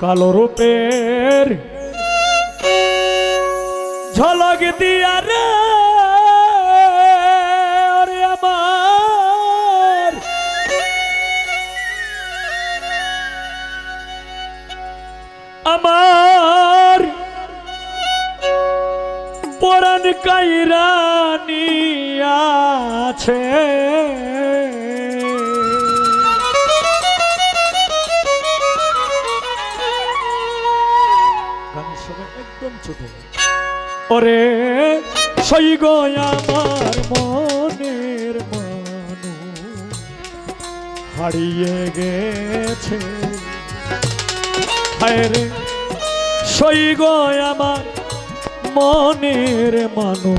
কালো রূপের ঝলক দিয়া রে আমার। আমার কাইরানি আছে ছোট ওরে, সই আমার মনের মানু হারিয়ে গেছে। হায় সই আমার মনের মানু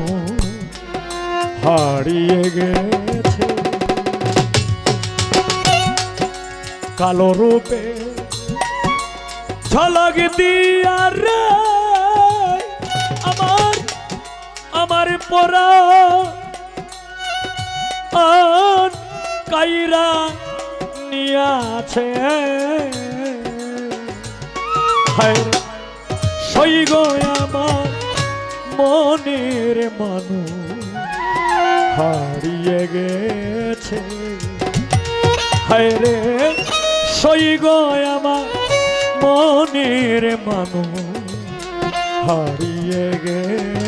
হারিয়ে গেছে। কালো রূপে ঝলক দিয়া রে। আমার পরা। কাইরা নিয়াছে। হায় রে, সই গো আমার মনের মানু হারিয়ে গেছে। হায় রে সই গো আমার মনের মানু হারিয়ে গেছে।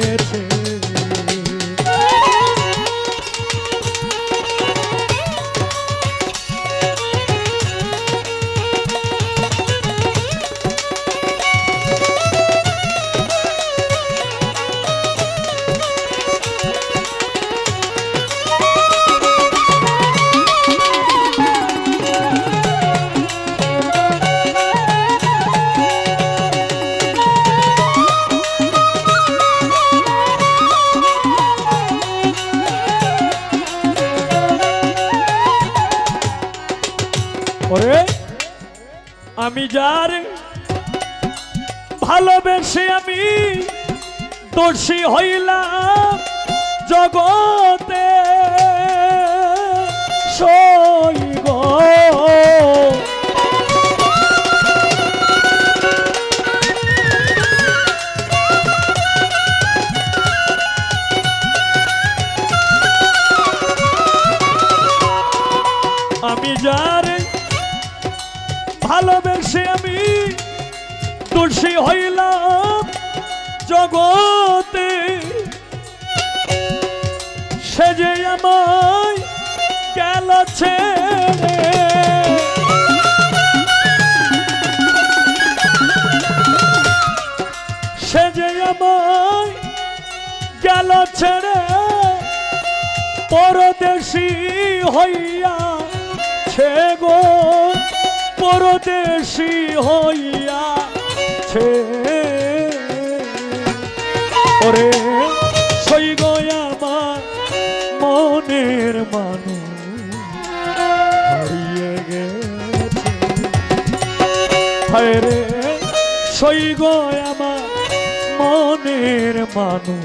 যার ভালোবেসে আমি দোষী হইলাম জগতে। সইব আমি যার ভালোবেসে আমি দোষী হইলাম জগতে। সে যে আমায় গেল ছেড়ে। সে যে আমায় গেল ছেড়ে, পরদেশী হইয়া ছে গো পরদেশী হইয়া ছে ওরে, সই গো আমার মনের মানু হারিয়ে গেছে। হায় রে, সই গো আমার মনের মানু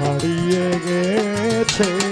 হারিয়ে গেছে।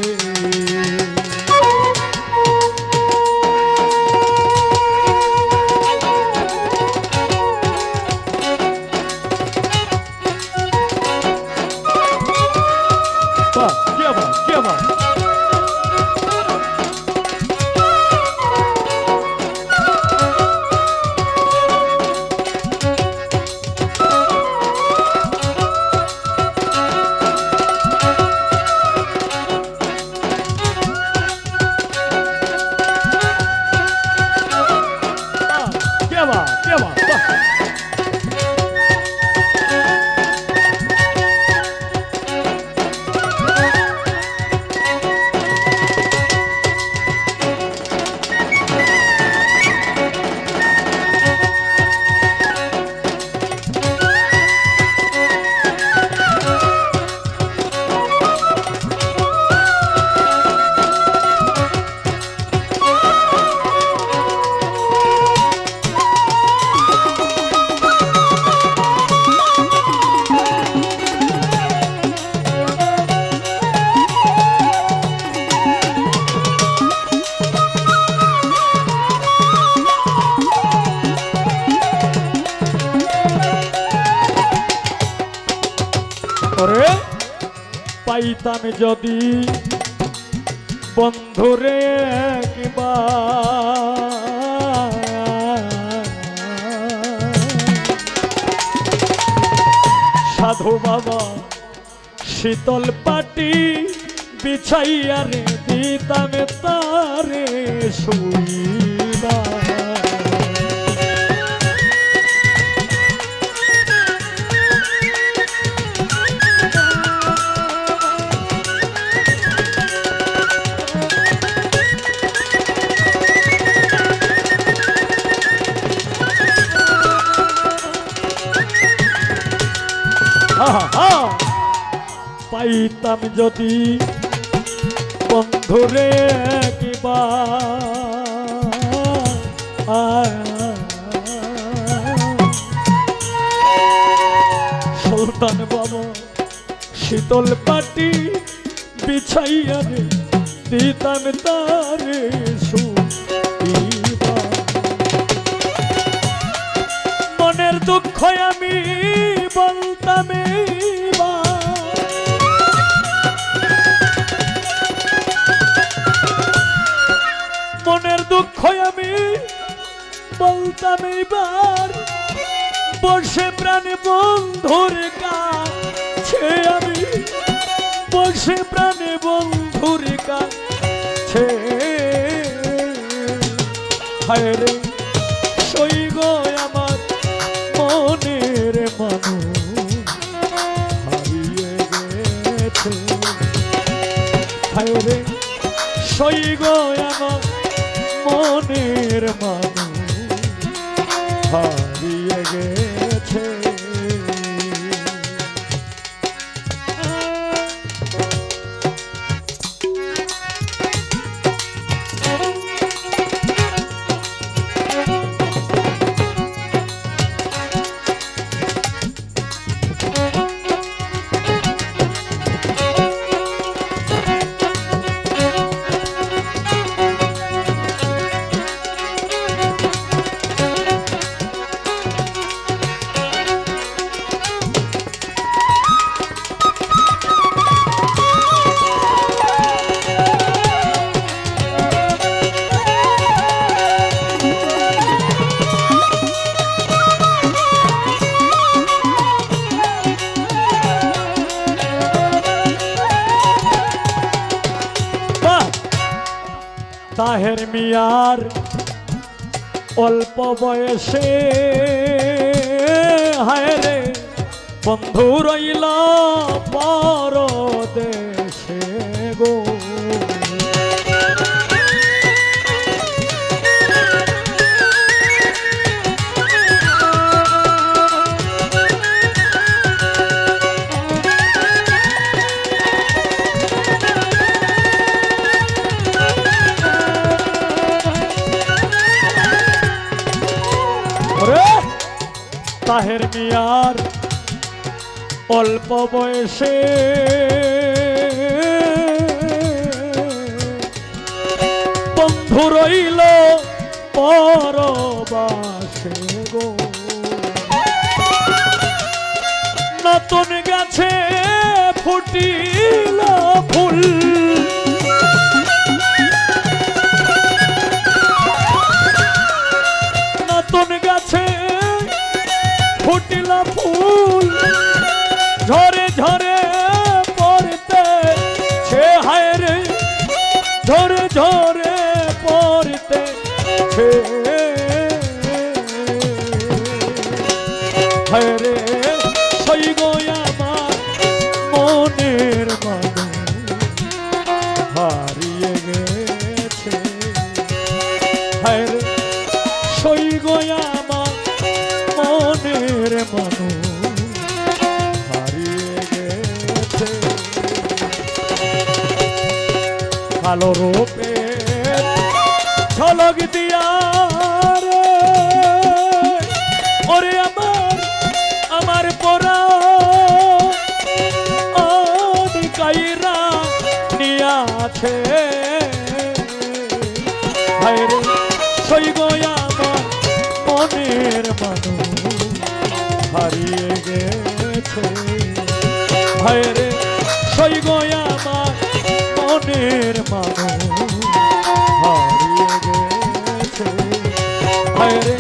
পাইতাম যদি বন্ধুরে কিবা। সাধু বাবা শীতল পাটি বিছাইয়া রে দিতাম তারে শুইবা। পাইতাম যদি বন্ধুরে কিবা। সুলতান বাবা, শীতল পাটি বিছাইয়া রে দিতাম তারে মনের দুঃখ আমি বলতাম দুঃখ আমি, বলতাম এইবার, বসে প্রাণে বন্ধুর কাছে আমি, বসে প্রাণে বন্ধুর কাছে। হায় হায় সই গো আমার মনের মানুষ। হারিয়ে গেছে তাহের মিয়ার অল্প বয়সে। হায় রে বন্ধু রইল পর অল্প বয়সে বন্ধু রইল পরবাসে গো। নতুন গাছে ফুটিল হায় রে সই আমার মনের মানুষ হারিয়ে গেছে। হায় রে সই আমার মনের মানুষ ভালো রূপে ঝলক দিয়া রে। ওরে নিয়াছে ভাইরে সই গয়া আমার মনের মানুষ, হারিয়ে গেছে। হায় রে সই গয়া আমার মনের মানুষ, হারিয়ে গেছে। হায় রে